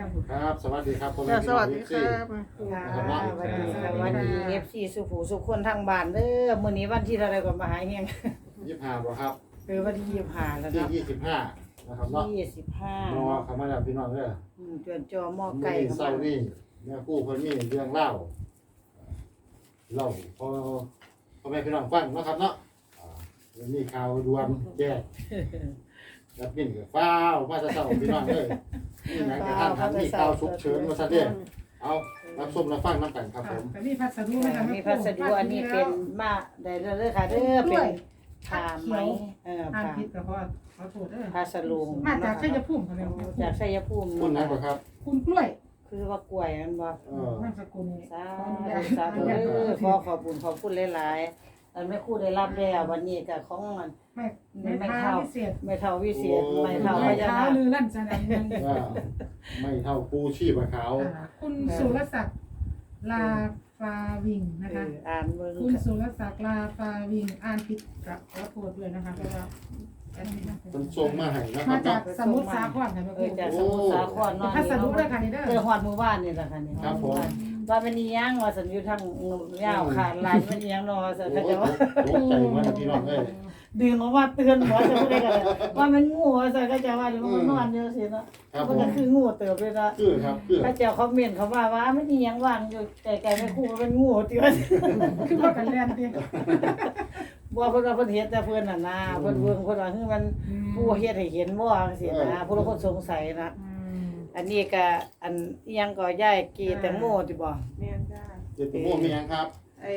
ทำบุญครับ สวัสดีครับพ่อแม่จ้าพี่สน้อวังสเอดีฟคซีรับค่ะครับ สวัสดีสวัสดีเอฟซีสุขูสุขคนทางบ้านเด้อมื้อนี้วันที่เท่าไรก็มาหาเฮียงยี่สิบห้าบ่ครับคือวันที่25แล้วที่เนาะยี่สิบห้านะครับเนาะ25มอเข้ามาแล้วพี่น้องเด้ออืมจวนจอหม้อมื้อไก่นี้เข้าเศร้ามานี่แม่กู้เพิ่นมีเรื่องเล่าเล่าพอพ่อแม่พี่น้องฟังเนาะครับเนาะอ่าวันนี้ข่าวด่วนแจ้ง รับบินกับฟ้าวมาจะเศร้าพี่น้องเด้อนี่หยังกระทันหันมีข่าวฉุกเฉินมาซะเด้อเอารับชมรับฟังนํกันครับผม แต่มีพัสดุไหมคะมีพัสดุอันนี้เป็นมาได้เด้อค่ะเด้อเป็นผ้าไหมเอออ่านผ้าผิดก็เพราะขอโทษเด้อผ้าสลุงมาจากชัยภูมิเขาเรียกจากชัยภูมิคุณนั้นบ่ครับ คุณกล้วยคือว่ากล้วยมันบ่เออนามสกุลสาขออนุธุญาตสาธุเด้อขอขอบคุณขอบคุณหลายๆ อันแม่ครูได้รับแล้ววันนี้ก็ของมัน ไม่ไม่เท่าพิเศษไม่เท่าวิเศษไม่เท่าพไม่ญาเท้านาคลือลั่นจันทร์เงินว่าไม่เท่าปูชีพขาวคุณสุรศักดิ์ลาฟาวิงนะเอคะออ่านเบิ่งคุณสุรศักดิ์ลาฟาวิงอ่านผิดกับขอโทษด้วยนะคะเพราะว่าแอดมินเป็นทรงมาให้นะคมารับจากเนาะ สมุทรสาครค่ะแม่เอครูอจากสมุทรสาครเนาะพัสดุด้วยค่ะนี่เด้อ เจอฮอดมื้อวานนี่ล่ะค่ะนี่ครับผม ว่ามันอีหยังว่าสันอยู่ทางยาวขาดลานมันอีหยังเนาะว่าซั่นโอ้เขาจะว่าตกใจมากพี่น้องเอ้ยดึงออกมาเตือนหัวจะพูดได้กันเลยว่ามันงูว่าซั่นเขาจะว่าอยู่มันนอนอยู่สิเนาะครับผมันมก็คืองูเติบเลยเนาะคือครับคือเขาจะคอมเมนต์เขาว่าว่ามันอีหยังว่างอยู่ไกลๆไม่คู่มันเป็นงูติว่าคือว่ากันเรียนดิบ่เพิ่นว่าเพิ่นเฮ็ดแต่เพิ่นน่ะนะเพิ่นเบิ่งเพิ่นว่าคือมันผู้เฮ็ดให้เห็นบ่จังซี่นะผู้ละคนสงสัยนะ อันนี้ก็อันอิหยังก็ย้ายกีแตงโมติบ่แม่นจ้าเจ็ดตัวโม่มียังครับไอ้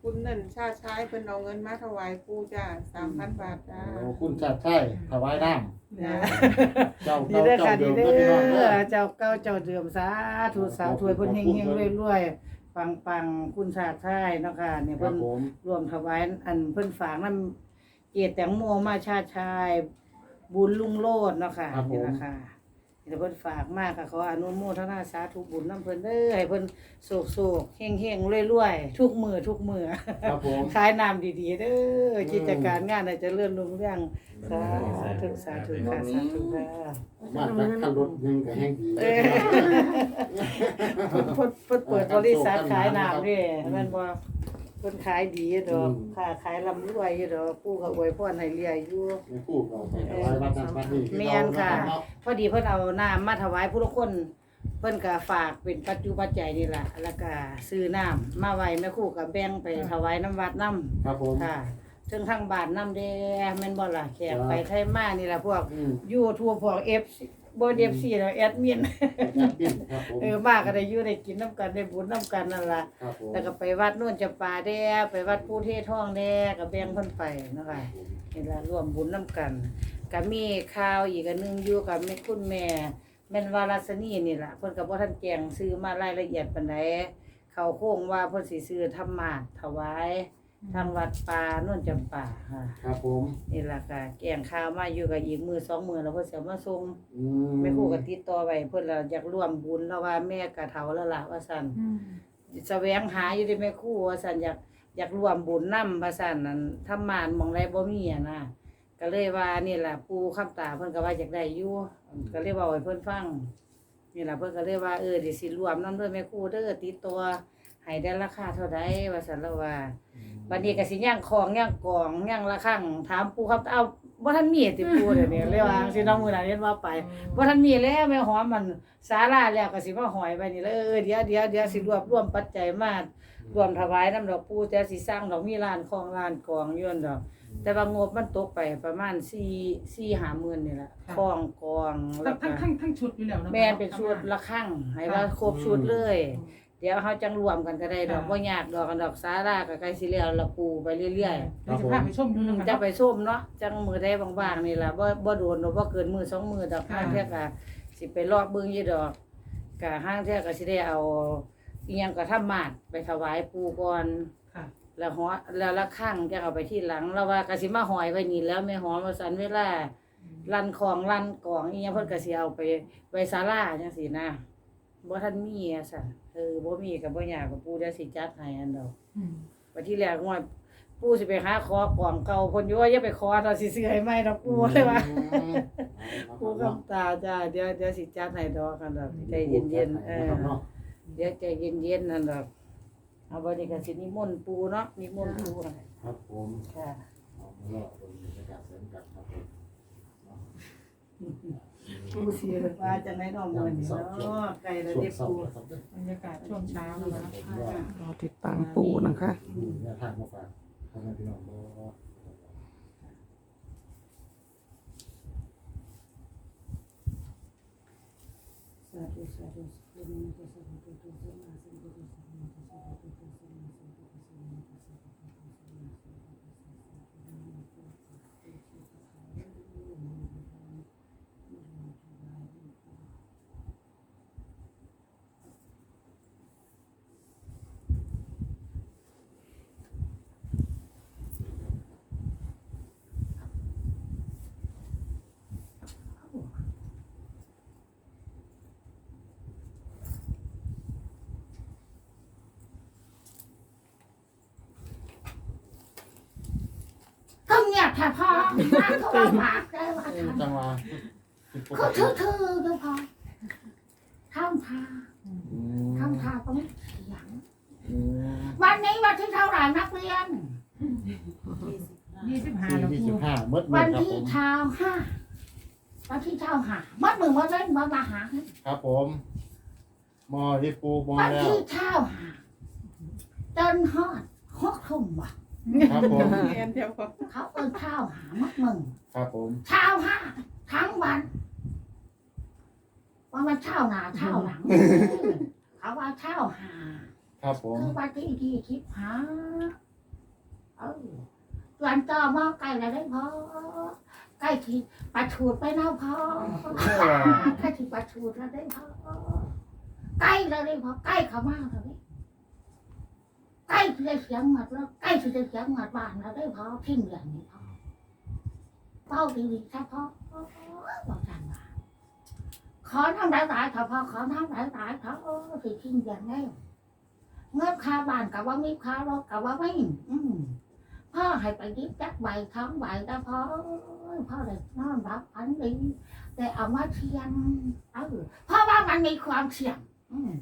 คุณนั่นชาติชายเพิ่นเอาเงินมาถวายปู่จ้า3,000บาทจ้าโอ้คุณจัดใช่ถวายน้นะำเจ้านี่เก่าเด้อเจ้าค่ะเดินี่มเด้นะพี่น้องเด้ออเจ้าเก่าเจ้าเดิมสาธุสาธุให้เพิ่นเฮงๆรวยๆปังๆคุณชาติชายเนาะค่ะเนี่ยครัเพิ่บน ผมรวมถวายอันเพิ่นฝากนำเกียรติแตงโมมาชาติชาย บุญลุงโลดเนาะค่ะนี่ล่ะค่ะ นี่เพิ่นฝากมากค่ะขออนุโมทนาสาธุบุญนำเพิ่นเด้อให้เพิ่นโศกๆเฮงๆรวยๆทุกมื้อทุกมื้อครับผม ขายน้ำดีๆเด้อกิจการงานอาจจะเลื่อนลงเรื่องสาธุสาธุค่ะสาธุค่ะมาจากขันรถหนึ่งกับแห้งดีเออเพิ่นเพิ่นเพิ่นเปิดบริษัทขายน้ำเด้แม่นบ่ เพิ่นขายดีอยู่ดอกค่าขายร่ำรวยอยู่ดอกปู่ก็อวยพรให้เรื่อยอยู่ ในคู่เราไปถวายวัดนั้นวัดนี้คือแม่เรานนะค่ะครับเนาะพอดีเพิ่นเอาน้ำมาถวายผู้ละคน เพิ่นก็ฝากเป็นปัจจุปัจจัยนี่ล่ะแล้วก็ซื้อน้ำมาไว้แม่ครูก็แบ่งไปถวายน้ำวัดน้ำครับผมค่ะถึงทางบ้านนำเด้แม่นบ่ล่ะแขกไปไทยมานี่ล่ะพวก อืมอยู่ทั่วพวก F บ่ FC แล้วแอดมินแอดมิน ครับผมเออมาก็ได้อยู่ได้กินนํกันได้บุญนํกันนั่นล่ะ ครับผมแล้วก็ไปวัดโน่นจำปาแด้ไปวัดผู้เทศท่องแด้ก็แบ่งเพิ่นไปเนาะค่ะนี่ล่ะร่วมบุญนํกันก็มีข่าวอีกอันหนึงอยู่กับแม่คุณแม่แม่นวารัสนีนี่ล่ะเพิ่นก็บ่ทันแจ้งซื้อมารายละเอียดปานใดเขาโค้งว่าเพิ่นสิซื้อธรรมาสถวาย ทางวัดป่าโน่นจำป่าค่ะครับผมนี่ล่ะค่ะแกงข้าวมาอยู่กับอีกมือสองมือแล้วเพิ่นสิเอามาส่งอืมแม่ครูก็ติดต่อไว้เพิ่นละอยากร่วมบุญแล้วว่าแม่กะเฒ่าแล้วล่ะว่าซั่นแสวงหาอยู่เด้แม่ครูว่าซั่นอยากอยากร่วมบุญนำว่าซั่นนั่นทำมานหมองใดบ่มีอะนะก็เลยว่านี่ล่ะปู่คำตาเพิ่นก็ว่าอยากได้อยู่ก็เลยเว้าให้เพิ่นฟังนี่ล่ะเพิ่นก็เลยว่าเออเดี๋ยวสิร่วมนำด้วยแม่ครูเด้อติดตัว ให้ได้ราคาเท่าใดว่าซั่นแล้วว่าบัดนี้ก็สิย่างของย่างกองย่างละครั้งถามปู่ครับเอาบ่ทันมีติปู่เดี๋ยวนี้เลยว่าสิน้องมื้อนั้นเห็นว่าไปบ่ทันมีแล้วแม่หอมมันศาลาแล้วก็สิมาหอยไว้นี่เลยเออเดี๋ยวเดี๋ยวเดี๋ยวสิรวบรวมปัจจัยมารวมถวายนํดอกปู่แต่สิสร้างดอกมีร้านของร้านกองอยู่นั่นดอกแต่ว่างบมันตกไปประมาณ4 4 5หมื่นนี่แหละของกองแล้วก็ทั้งทั้งทั้งชุดอยู่แล้วนะแม่นเป็นชุดละครั้งให้ว่าครบชุดเลย เดี๋ยวเฮาจังรวมกันก็ได้ดอกบ่ยากดอกกันดอกศาลาก็ใกล้สิแล้วละปู่ไปเรื่อยๆเดี๋ยวจะพาไปชมดูนะคะจะไปส้มเนาะจังมือได้บางๆนี่ล่ะบ่บ่โดนดอกบ่เกินมือสองมือดอกค่ะ ห้างเที่ยก็สิไปลอกเบิ่งอยู่ดอกกะห้างเที่ยก็สิได้เอาอีหยังก็ทำมาดไปถวายปู่ก่อนค่ะ แล้วหอแล้วละข้างจะเอาไปที่หลังแล้วว่าก็สิมาหอยไว้นี่แล้วแม่หอมว่าซั่นเวลาลั่นของลั่นกองอีหยังเพิ่นก็สิเอาไปไว้ศาลาจังซี่นะ บ่ทันมีอะสั่เออบ่มีกับบ่อยากับปู่ได้สิจัดให้อันดอกวันที่แรกว่าปู่สิไปหาคอกล่องเก่าคนอยู่ว่าอย่าไปคอเราสิซื้อใใหม่ดอกปู่เลยว่าปู่กับตาจ้าเดี๋ยวเดี๋ยวสิจัดให้ดอกกันดอกใจเย็นๆเออเดี๋ยวใจเย็นๆนั่นดอกเอาบริการสินิมนต์ปูเนาะนิมนต์ปูครับผมค่ะอนครั ปูเสียแบว่าจะไม่ดอกเงินเนาะไก่ระเด็บปูบรรยากาศช่วงเช้านะคะรอติดตามปูนะคะ เนี่างมาฝากทางพี่น้องก็าธุสาธุสาธุสาธุ แค่พอมาเขาว่าปากได้ว่าเออทำจังหวะผิดปกเขาติทื่อๆดูพอทำทาอืมทำทาก็ไม่เสียง อืมวันนี้วันที่เท่าไหร่นักเรียน ยี่สิบห้าสี่แล้วยี่คสิรูบห้าเมื่อวัเมื่อนครับที่ผมเท่าห้าวันที่เท่าห้ามัดมือมาเล่นมามาหา ครับผม มอที่ปูมอวันแล้ว ที่เท่าห้าจนฮอดหกทุ่มว่ะ ครับผม แอนเดียวพอเขาเอินเท่าหามัดมือครับผมเท่าห้าทั้งวันว่ามันเท่าหนาเท่าหลังเขาว่าเท่าหาครับผมคือวันที่ที่คิดหาเออวันต่อมาใกล้แล้วได้พอใกล้ที่ประชูดไปแล้วพอใกล้ที่ประชูดแล้วได้พอใกล้แล้วได้พอใกล้เขามากเลย ใกล้ที่จะเสียงหมัดแล้วใกล้ที่จะเสียงหมัดบ้านแล้วได้พอทิ้งอย่างนี้พอเป้าดีๆครับพ่อบอกจังว่าขอทำหลายๆครับพ่อขอทำหลายๆครับโอ้สิทิ้งอย่างนี้เงินคาบ้านกับว่ามีค่ารถกับว่าไม่อืมพ่อให้ไปยิบจักใบท้องใบแต่พ่อพ่อเลยนอนรับพันดีแต่เอามาเทียงเออพราะว่ามันมีความเสี่ยงอืม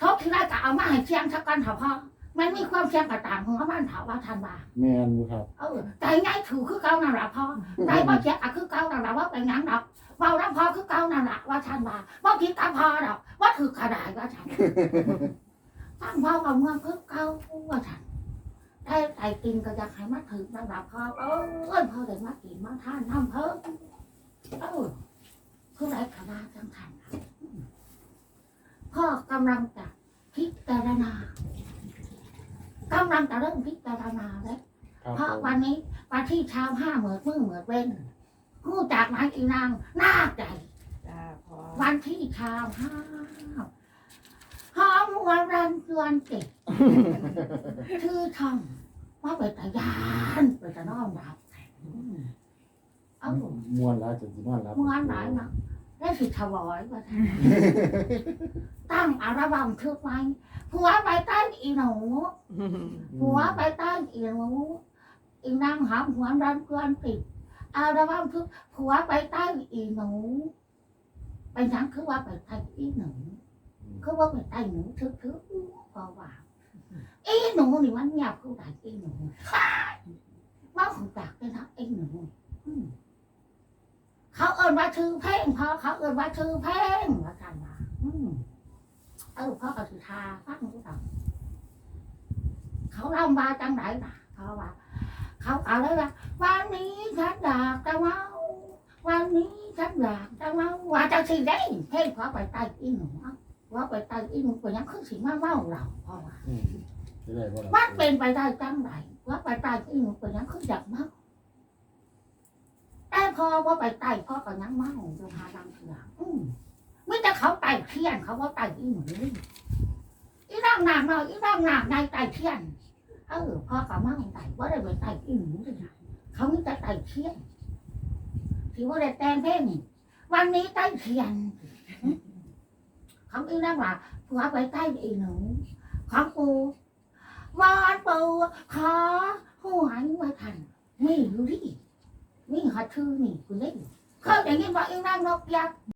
ทุกทีได้ก็เอามาให้เทียงสักกันเถอะพ่อมันมีความเสี่ยงกับต่างหัวบ้านเถาว่าทันว่าแมนอยู่ครับ เออใจง่ายถูกคือเก่านั่นแหละพ่อได้บ่เจ็บอะคือเก่านั่นแหละว่าเป็นหยังดอกเบาแล้วพอคือเก่านั่นแหละว่าทันว่าบ่คิดกับพ่อดอกว่าถือกระดาษว่าทันตั้งพ่อกับเมื่อคือเก่าว่าทันได้ไก่กินก็อยากให้มาถึงระดับพ่อเออพ่อได้มากินมาทานทำเพิ่มเออคือไรขนาดจังทัน พ่อกำลังจะพิจารณากำลังจะเริ่มพิจารณาแล้วครับเพราะผมวันนี้วันที่เช้าห้าเหมือนมือเหมือนเว้นกูจากไหนอีนางน่าใจจ้าพอวันที่เช้าห้าหอมวันรันจวนเจ็ดชื่อทองว่าไปตะยานไปตะน้อมรับเอ้ามวนแล้วจนสินอนแล้วมวนหลายเนา ได้สิถวายว่าท่านตั้งอาระบำทึกไว้ผัวไปใต้อีหนูหัวไปใต้เอียงอีนางหามหัวรันเกลือนติดอาระวังคือหัวไปใต้อีหนูไปยังคือว่าไปใต้อีหนูคือว่าไปใต้หนูทึกทึกพอว่าอีหนูนี่มันเงียบคือไหนอีหนูว่าของจากเลยนะอีหนู เขาเอิ้นว่าชื่อเพลงพอเขาเอิ้นว่าชื่อเพลงว่ากันว่าอืมเออพ่อกับสุธาฟังรู้จักเขาเล่ามาจังไหนนะเขาว่าเขาเอาเลยว่าวันนี้ฉันอยากจะเมาวันนี้ฉันอยากจะเมาว่าจะสิได้เพ่งขอไปใต้อีหนูว่าไปใต้อีหนูก็ยังขึ้นสิมาเมาเราเพราะว่าอืมจะได้บ่ล่ะมันเป็นไปได้จังไหนว่าไปใต้อีหนูก็ยังขึ้นอยากเมา แต่พอว่าไปใต้พ่อก็ยังเมาอยู่หาดังเถื่ออืมไม่แต่เขาไต่เทียนเขาว่าไต่อีหนูอีร่างนางเนาะอีร่างนางในไต่เทียนเออพ่อกับมาไต่ว่าได้ไปไต่อีหนูเลยนะเขามีแต่ไต่เทียนที่ว่าได้แต่งเพลงวันนี้ไต่เทียนเขาอีนั่งว่าผัวไปไต่อีหนูของกูวอนปูขอหัวนี่มาทันมีอยู่ดิ มีหัดชื่อนี่คุณเล่นเขาอย่างนี้บอกอีนางนกยักษ์